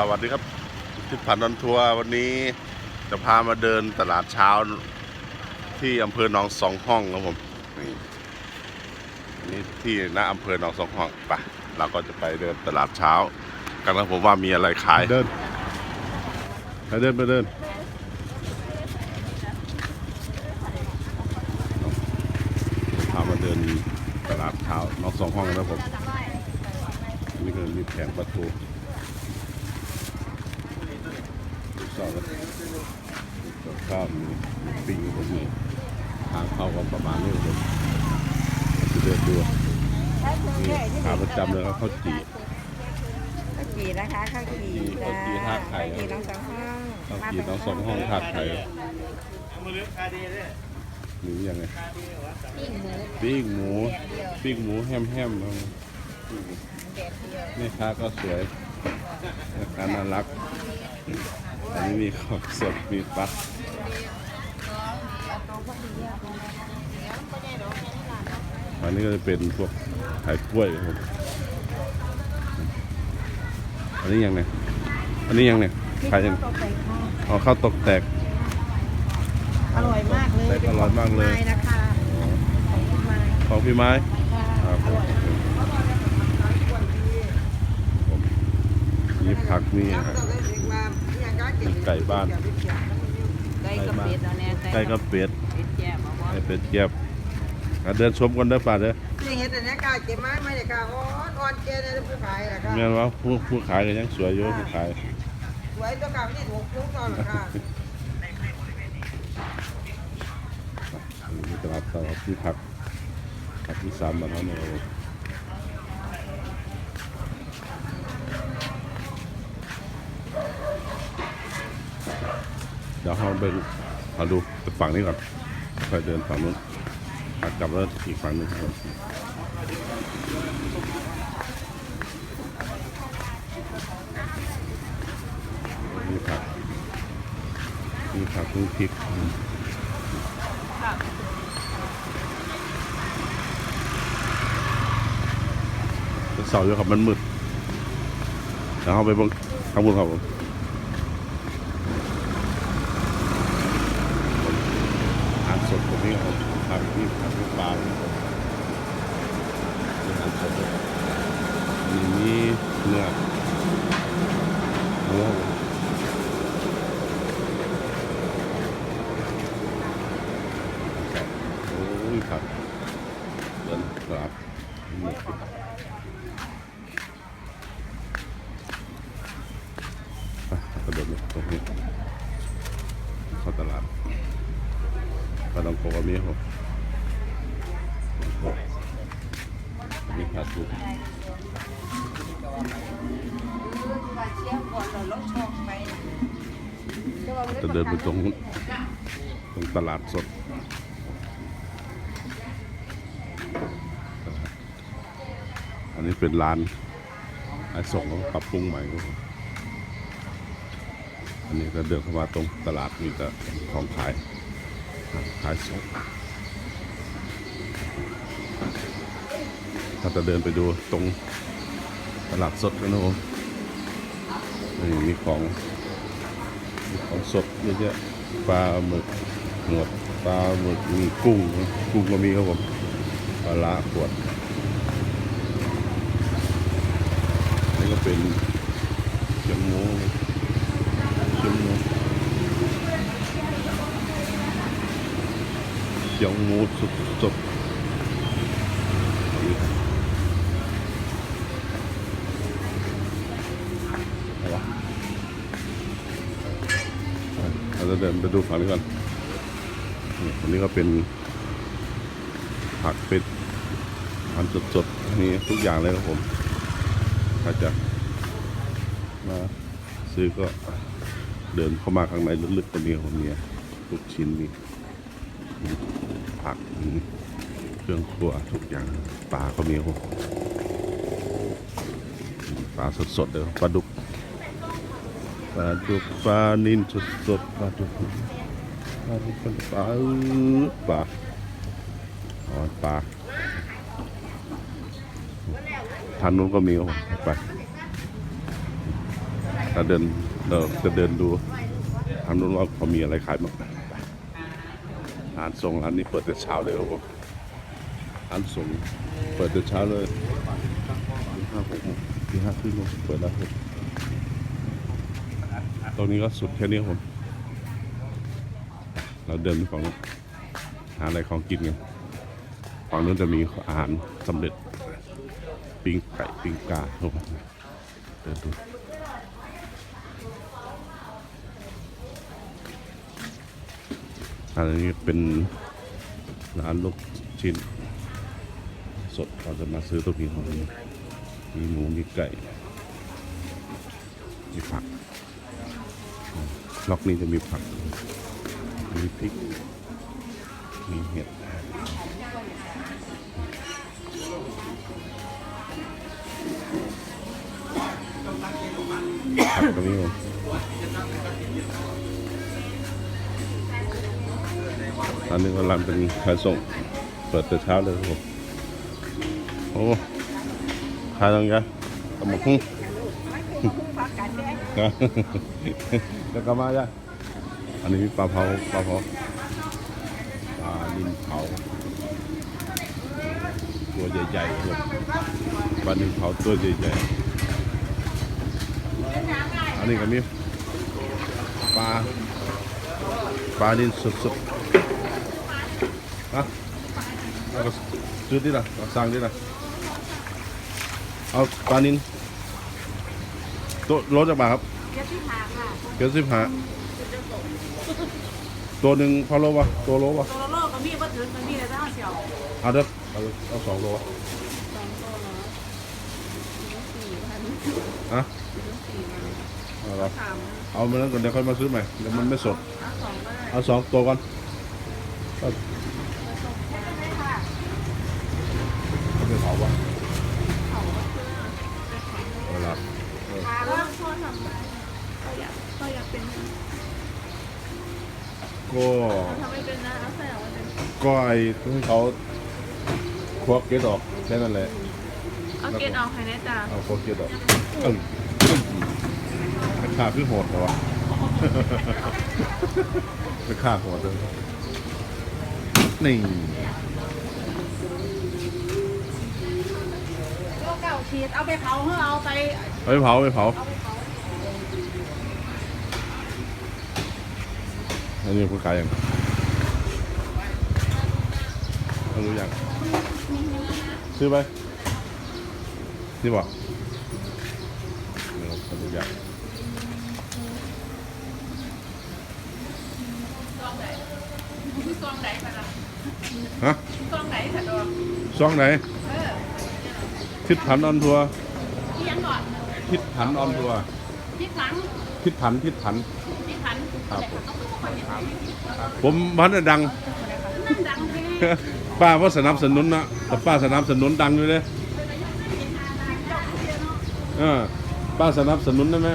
สวัสดีครับทิศพันธ์นันทัวร์วันนี้จะพามาเดินตลาดเช้าที่อำเภอหนองสองห้องครับผมนี่อันนี่ที่หน้าอำเภอหนองสองห้องไปะเราก็จะไปเดินตลาดเช้า กันนะผมว่ามีอะไรขายเดินไปเดินไปเดินพามาเดินตลาดเช้าน้องสองห้องนะผมนี่ก็มีแผงประตู สองกับข้ามีปิ้งผมมีทางเข้าก็ประมาณนี้ผมจะเดินดูนี่ขาประจำเลยครับข้าวจี่ข้าวจีนะคะข้าวจีข้าวจี่ทาดไข่ข้าวจีน้องสองห้องข้าวจี่น้องสองห้องทาดไข่หรือยังไงปิ้งหมูปิ้งหมูปิ้งหมูแฮมแฮมๆครับแดดเดียวแม่ค้าก็สวยแม่ค้าน่ารัก อันนี้มีของสดมีปลาอันนี้ก็จะเป็นพวกไข่กล้วยครับผมอันนี้ยังไงอันนี้ยังไงขายยังตกแต่งข้าวอ๋อข้าวตกแตก อร่อยมากเลยได้อร่อยมากเลยไม้นะคะของคุณไม้ของพี่ไม้ค่ะครับผมมีผักมีอาหาร มีไก่บ้าน ไก่กับเป็ดเอาแน่ไก่กับเป็ดเป็ดแจ่มเอาบ่ไก่เป็ดแก็บอะเดินชมกันเด้อป่าเด้อนี่เห็ดอันนี้กาเก็บไม้ไม่ได้กาอ่อนอ่อนเจนเลยผู้ขายนะครัแม่นว่าผู้ผู้ขายก็ยังสวยอยู่ผู้ขาย สวยตัวกาไม่ได้ถูกทุกตอนหรอกค่ะอันนี้ตลาดตลาดที่ผักผักที่สามบาทเท่านั้นเอยวเราไปเอดูฝั่งนี้ก่อนค่อยเดินฝั่งนู้นกลับแล้วอีกฝั่งนึงครับนี่ผักนี่ผักนี่พริกเสาร์อยู่ครับมันมืดแล้วเอาไปบงข้างบนครับผม อาหารสดตรงนี้ครับผักนี่ผักนี่ปลานี่ครับนี่อาหารสดเลยมีนี่เนื้อเนื้อครับผมโอ้ยผักเดินตลาดนี่ไปกระโดดตรงนี้เข้าตลาด ปลาดองโกก็มีครับมีขาดทุกเชี่ยวก่อนเราลดช่องไปจะเดินไปตรงตรงตลาดสดอันนี้เป็นร้านไอ้ส่งเขาปรับปรุงใหม่ครับอันนี้ก็เดินเข้ามาตรงตลาดมีแต่ของขาย ขายสดถ้าจะเดินไปดูตรงตลาดสดกันนะผมนี่มีของมีของสดเยอะแยะปลาหมึกหนวดปลาหมึกมีกุ้ง กุ้งก็มีครับผมปลาละขวด นี่ก็เป็นเชียงหมูเชียงหมู เชียงหมูสดสดอะไรวะเราจะเดินไปดูฝั่งนี้ก่อนนี่อันนี้ก็เป็น ผักเป็ดอาหารสดๆมีทุกอย่างเลยครับผม ถ้าจะมาซื้อก็เดินเข้ามาข้างในลึกๆก็มีของมีทุกชิ้นมี ผัก เครื่องครัวทุกอย่างปลาก็มีครับปลาสดๆเลยครับปลาดุกปลาดุกปลานินสดๆปลาดุกปลาดุกปลาปลาอ๋อปลาทางนู้นก็มีครับไปถ้าเดินเราจะเดินดูทางนู้นว่าเขามีอะไรขายบ้าง ร้านส่งร้านนี้เปิดแต่เช้าเลยครับผมร้านส่งเปิดแต่เช้าเลยห้าหกโมงห้าครึ่งเปิดแล้วครับตรงนี้ก็สุดแค่นี้ครับผม เราเดินไปฝั่งนู้นหาอะไรของกินกันฝั่งนู้นจะมีอาหารสำเร็จปิ้งไก่ปิ้งกาครับผมเดินดู อันนี้เป็นร้านลูกชิ้น สดเราจะมาซื้อตัวนี้ของมีมีหมูมีไก่มีผักล็อกนี้จะมีผัก มีพริก มีเห็ดผักตรงนี้ผม อันนี้ก็ร้านเป็นขายส่ง เปิดแต่เช้าเลยครับผมโอ้ขายตรงนี้ตำบักหุ่งพักกันแล้วก็มาจ้ะอันนี้ปลาเผาปลาเผาปลาดินเผาตัวใหญ่ๆครับปลาดินเผาตัวใหญ่ๆอันนี้ก็มีปลาปลาดินสดๆ ฮะเอาก็ซื้อที่ละเอาสั่งที่ละเอาปลานินตัวรถจะมาครับเดี๋ยวที่หาค่ะเกียวสิบหาตัวหนึ่งพอโลวะตัวโลวะตัวละโลกก็มีว่าถึงมันมีแต่เจ้าเสียวเอาเด้อเอาเอาสองโลวะสองตัวเหรอสี่พันอะสี่พันเอาละสามเอามาแล้วก่อนเดี๋ยวค่อยมาซื้อใหม่เดี๋ยวมันไม่สด เอาสองก็ได้เอาสองตัวก่อน หาแล้วพ่อทำได้ก็อยากก็อยากเป็นก็ทำไม่เป็นนะเอาใส่เอาไว้เป็นก็ไอ้ที่เขาควักเกล็ดออกแค่นั้นแหละเอาเกณฑ์ออกให้นะจ๊ะเอาควักเกล็ดออกอึ้งราคาคือโหดเหรอวะราคาโหดเลยนี่โลเก่าชีสเอาไปเผาเพื่อเอาไป เอาไปเผาเอาไปเผาเอาไปเผาอันนี้คุณ ขายยังเอารู้ยังซื้อไปนี่บอกเดี๋ยวเอารู้ยังคือซองไหนคะล่ะฮะซองไหนค่ะดอกซองไหนเออทิศผันออนทัวร์ที่ยังก่อนทิศผันออนทัวร์ที่หลังทิศผันทิศผัน ที่ขันครับต้องทุกคนเห็นไหมผมพันธุ์ดังนั่งดังแท้ป้าว่าสนับสนุนนะแต่ป้าสนับสนุนดังอยู่เลยเออป้าสนับสนุนได้ไหม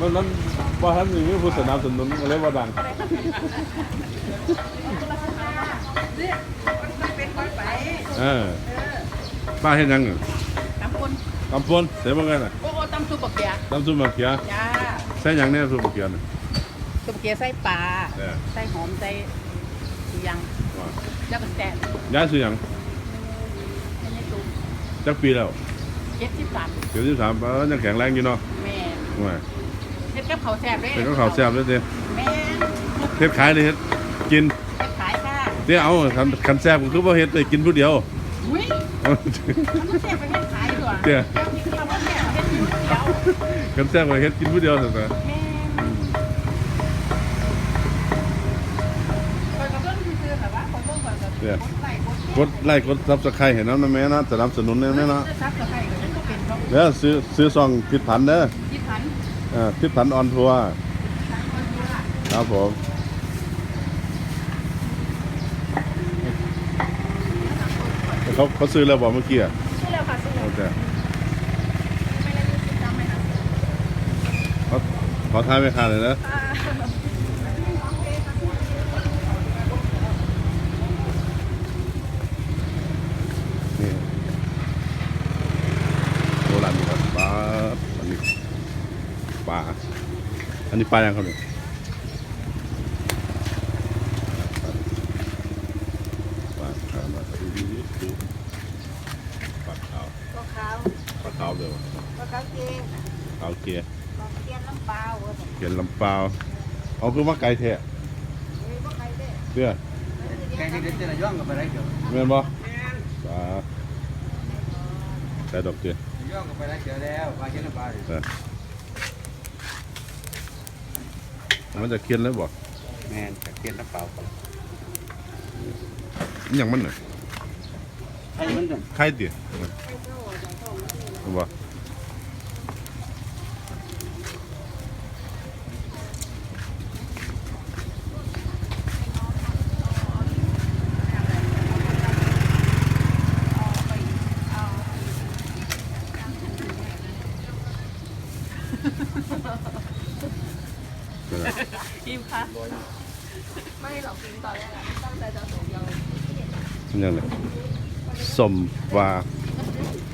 มันนั้นว่าท่านอย่างนี้ผู้สนับสนุนก็เลยว่าดังเป็นคนไปเออ ป้าเห็นยังน่ะตำคนกำปนเสียบ้างไงน่ะโอ้โอ้ตำซุปบะเกียตำซุปมะเขือจ้าใส่หยังเนี่ยซุปมะเขือน่ะซุปบะเกียใส่ปลาเออใส่หอมใส่ยังว่าแล้วก็แซ่บย้ายซื้อหยังอันนี้ซุปจักปีแล้วเจ็ดสิบสามเดี๋ยวที่สามป้ายังแข็งแรงอยู่เนาะแม่ว่าเฮ็ดกับข้าวแซ่บเลยแต่ก็ข่าวแซ่บเลยเด้แม่เฮ็ดขายเลยเฮ็ดกินเฮ็ดขายค่ะเดี๋ยวเอาคันคันแซ่บก็คือว่าเฮ็ดได้กินผู้เดียว อุ้ยมันต้องแซ่บไปเฮ็ดขายด้วยเจ้าเจ้าที่เราว่าแซ่บเฮ็ดอยู่เดียวคันแซ่บก็เฮ็ดกินผู้เดียวซั่นน่ะแม่คอยกับเบิ่งซื่อๆแบบว่าคอยเบิ่งก่อนกับเดี๋ยวกดไลค์กดแชร์กดไลค์กด Subscribe ให้น้ำนะแม่นะสนับสนุนแม่นะซับกับใครก็จะเป็นเพราะเด้อซื้อซื้อซองทิศผันเด้อที่พันเอ่อทิศผันออนทัวร์คนดูล่ะครับผม เขาเขาซื้อแล้วบอกเมื่อกี้อะซื้อแล้วค่ะซื้อแล้วโอเคไม่ได้ซื้อจำไหมคะขอขอทายไม่ขาดเลยนะอ่านี่โอ้ออันนี้ปลาอันนี้ปลายังเขาเนี่ยปลาขาวมาดูดูดูดู ปลาขาวก็ขาวปลาขาวเลยวะก็ขาวเกงขาวเกียร์ลองเกียนน้ำเปล่าว่าแต่เกียร์ลำเปล่าเอาคือว่าไก่แท้เฮ้ยบ่ใครเด้เสื้อแกงที่เด็ดจะย่องกับไปได้เกี่ยวเงินบ่ปลาแต่ดอกเกียร์ย่องกับไปได้เกี่ยวแล้วปลาเค็มน้ำปลาดิเออมันจะเคียนเลยบ่แมนกับเค็มน้ำเปล่าก่อนอหย่างมันน่ะ ให้มันหนึ่งไข่เตี๋ยบ่นั่นแหละพิมคะไม่หรอกพิมตอนแรกอะตั้งใจจะส่งยาวมันยังไง สมปลา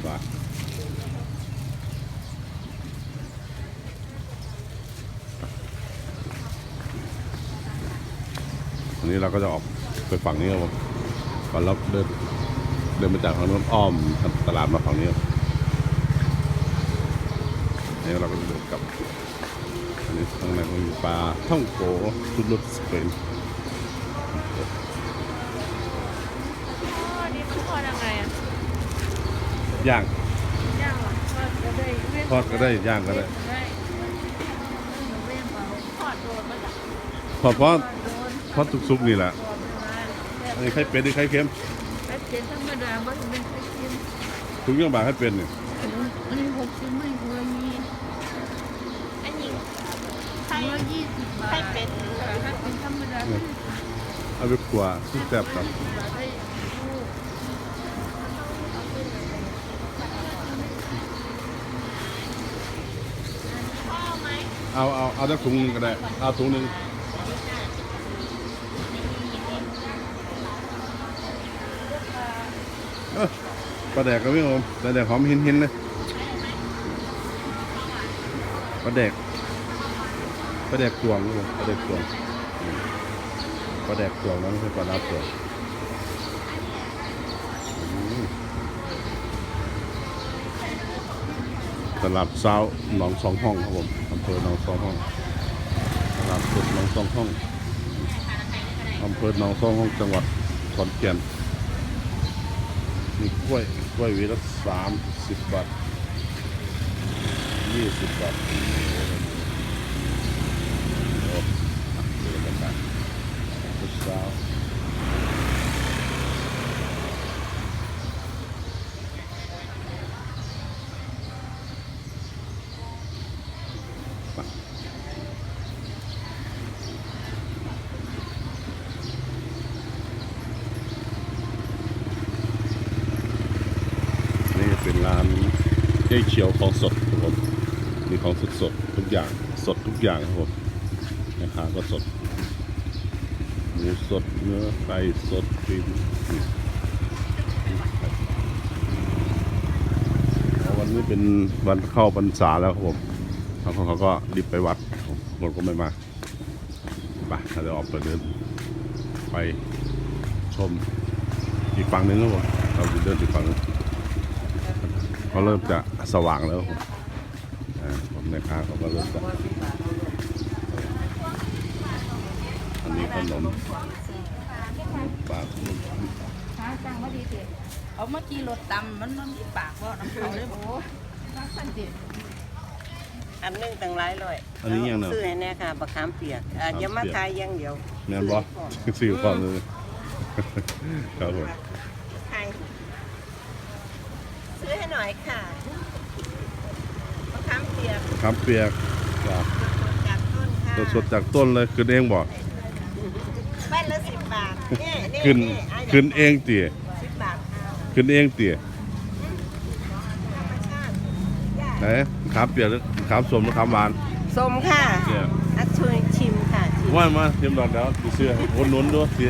ปลาอันนี้เราก็จะออกไปฝั่งนี้ครับผมก่อนเราเดินเดินมาจากทางโน้นอ้อมตลาดมาฝั่งนี้อันนี้เราก็จะเดินกลับอันนี้ข้างในก็มีปลาท่องโกชุดรสสเปนมันทอดยังไงอะ ย่างย่างเหรอทอดก็ได้เว้นทอดก็ได้ย่างก็ได้ได้เว้นเปล่าทอดโดนมาจากทอดเพราะทอดโดนทอดซุกๆนี่แหละทอดมาแบบอันนี้ไข่เป็ดหรือไข่เค็มแป๊บเดียวธรรมดาว่าจะเป็นไข่เค็มทุกอย่างบางให้เป็นเนี่ยอันนี้หกสิบไม่เคยมีอันนี้ไข่ยี่สิบบาทไข่เป็ดไข่เป็นธรรมดาที่เอาไปขัวซุปแซ่บครับ สิบบาทได้ลูก เอาเอาเอาสักถุงหนึงก็ได้ เอาถุงหนึ่งเออปลาแดกก็ไม่ผมปลาแดกหอมหินหินๆเลยปลาแดกปลาแดกตวงครับผมปลาแดกตวงปลาแดกตวงนะไม่ใช่ปลาลาตวงอืมตลาดเช้าหนองสองห้องครับผม เภอหนองสองห้องตลาดสดหนองสองห้องอำเภอหนองสองห้องจังหวัดขอนแก่นมีกล้วยกล้วยวีละสามสิบบาทยี่สิบบาทโอ้อะเดี๋ยวกันไปเช้านี่เป็นร้าน เจ๊เขียวของสดครับผมมีของสดสดทุกอย่างสดทุกอย่างครับผมแม่ค้าก็สดหมูสดเนื้อไก่สดปิ้งนี่เอาวันนี้เป็นวันเข้าพรรษาแล้วครับผมบางคนเขาก็รีบไปวัดบางคนก็ไม่มาไปเราจะออกไปเดินไปชมอีกฝั่งหนึงครับผมเราจะเดินอีกฝั่งหนึง เขาเริ่มจะสว่างแล้วครับผมอ่าผมในค้าเขาก็เริ่มจะอันนี้ขนมปลาขนมหาจังว่าดีเด้เอามาขี่รถตำมันมันมีปากบ่น้ำเขาเลยบ่รักสันติอันหนึงตั้งหลายร้อยอันนี้ยังเนาะซื้อให้แน่ค่ะบักขามเปียกอ่าอย่ามาขายอย่างเดียวแม่นบ่สี่ความเลยครับผม ใครซื้ อให้หน่อยค่ะบักขามเปียกคำเปียกครับจากต้นค่ะสดๆจากต้นเลยขึ้นเองบ่ใบละสิบบาทนี่นี่ขึ้นนี่อะขึ้นเองเตี๋ยสิบบาทค่ะขึ้นเองเตี๋ยธรรมชาติย่าไหนขามเปียกหรือขามสมหรือขามหวานสมค่ะเนี่ย อัดช่วยชิมค่ะชิมว่ามาเตรียมดอกเดี๋ยวสิเสื้ออุดหนุนด้วยสิ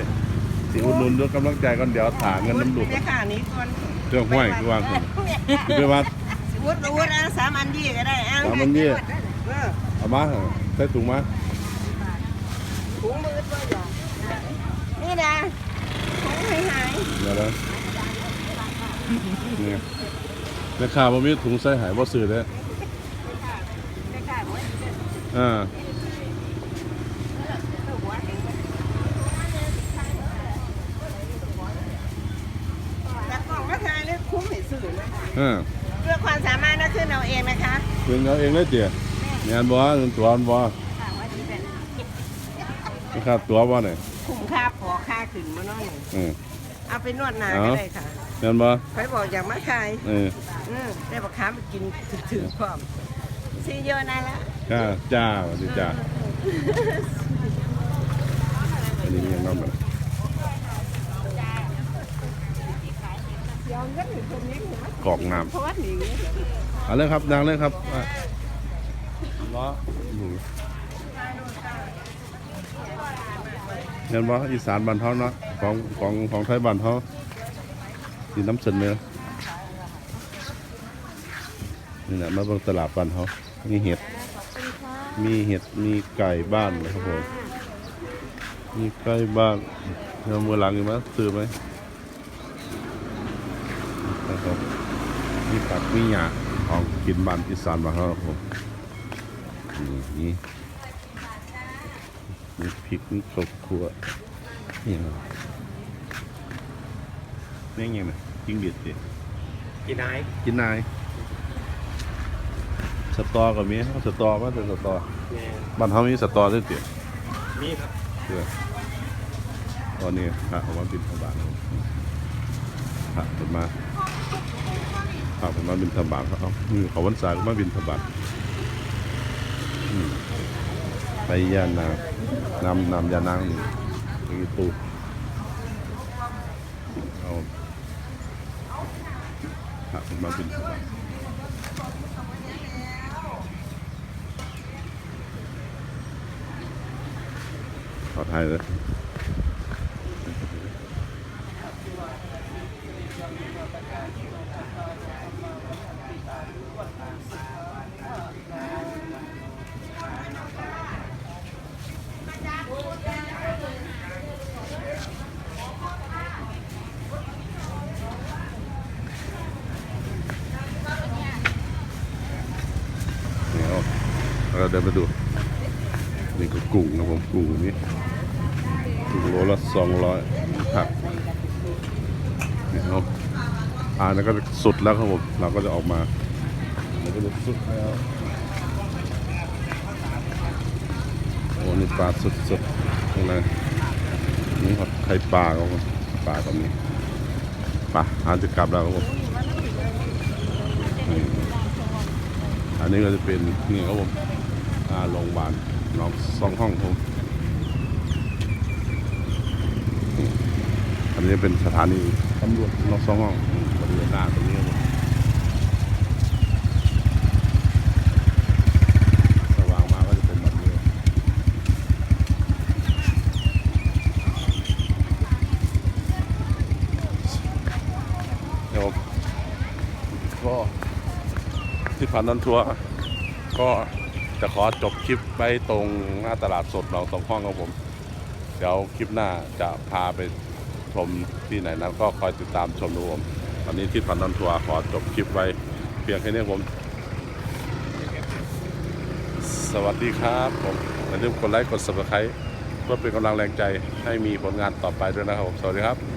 สิอุดหนุนด้วยกำลังใจกันเดี๋ยวถาเงินน้ำลูกเนี่ยค่ะนี่ก่อนเค รื่องห้วยคือวางคนคือว่าวุ้ดวุ้ดอะสามอันยี่ก็ได้อะสามอันยี่เออเอามาใส่ถุงมาถุงมือตัวอย่างนี่นะถุงหายหายเดี๋ยวนะนี่แม่ค้าบ่มีถุงใส่หายบ่ซื้อเด้ออ่า แต่กล่องก็ทายเลยคุ้มให้ซื้อ เลยอ่าเพื่อความสามารถนะขึ้นเอาเองนะคะเพิ่นเอาเองเลยเตี๋ยแม่นบ่เงินตัวมันบ่นะครับตัวบ่เนี่ยคุ้มค่าขอค่าขึ้นมาหน่อยหนึ่งอืมเอาไปนวดหนาเอาก็ได้ค่ะแม่นบ่ไปบอกอยากมาขายเอออืมได้บักค้ามากินถือๆพร้อมซีเยอะนะละจ้าจ้าสวัสดีจ้าอันนี้มีอย่างนั้นบ่ล่ะ ยอม กันถึงตรงนี้ถึงว่ากรอกน้ำเพราะว่าหนีเอาเลยครับดังเลยครับอะล้อหมูเงินบ่อีสานบ้านเฮาเนาะของของของไทยบ้านเฮาที่น้ำเสนอนี่แหละมาเบิ่งตลาดบ้านเฮามีเห็ด มีเห็ด มีไก่บ้านนะครับผม มีไก่บ้านเดี๋ยวมือหลังอีกมั้ยซื้อไหมนะครับมี ผักมีหญ้าของกินบ้านอีสานบ้านเฮาครับผมนี่นี่มีพริกมีข้าวคั่วนี่นะแม่งยังไงจิงเบียดสิกินไหนกินนายสตอกับมีเอาสตอมาเป็นสตอแม่นบ้านเฮามีสตอด้วยเตี๋ยมีครับเพื่อตอนนี้พระเอามาบินทบาทพระเป็นมาพ ระเป็นมาบินทบาทเขาเอามือเขาวันสายก็มาบินทบาทอืมไปยานนางนำนำยานางนี่อีตูเอาพระเป็นมาบินทบาทขอไทยเลย นี่เอาเราเดินไปดูนี่ก็กุ้งนะผมกุ้งอันนี้กุ้งโลละสองร้อยผักนี่เอาอ่าแล้วก็สุดแล้วครับผมเราก็จะออกมาเราก็จะสุดแล้วโอ้นี่ปลาสดสดๆข้างในนี่ครับไข่ปลาครับผมปลาแบบนี้ปลาอาจจะกลับแล้วครับผมนี่อันนี้ก็จะเป็นนี่ครับผมอ่าโรงพยาบาลน้องสองห้องครับผมอันนี้เป็นสถานีตำรวจน้องสองห้องบริเวณหน้าตรงนี้สว่างมาก็จะเป็นแบบนี้เดี๋ยวก็ที่ผ่านนันทัวร์ก็ จะขอจบคลิปไว้ตรงหน้าตลาดสดหนองสองห้องของผม เดี๋ยวคลิปหน้าจะพาไปชมที่ไหนนั้นก็คอยติดตามชมดูผมตอนนี้ที่ผ่านนันทัวร์ขอจบคลิปไว้เพียงแค่นี้ผม สวัสดีครับผมอย่าลืมกดไลค์กด subscribe เพื่อเป็นกำลังแรงใจให้มีผลงานต่อไปด้วยนะครับผม สวัสดีครับ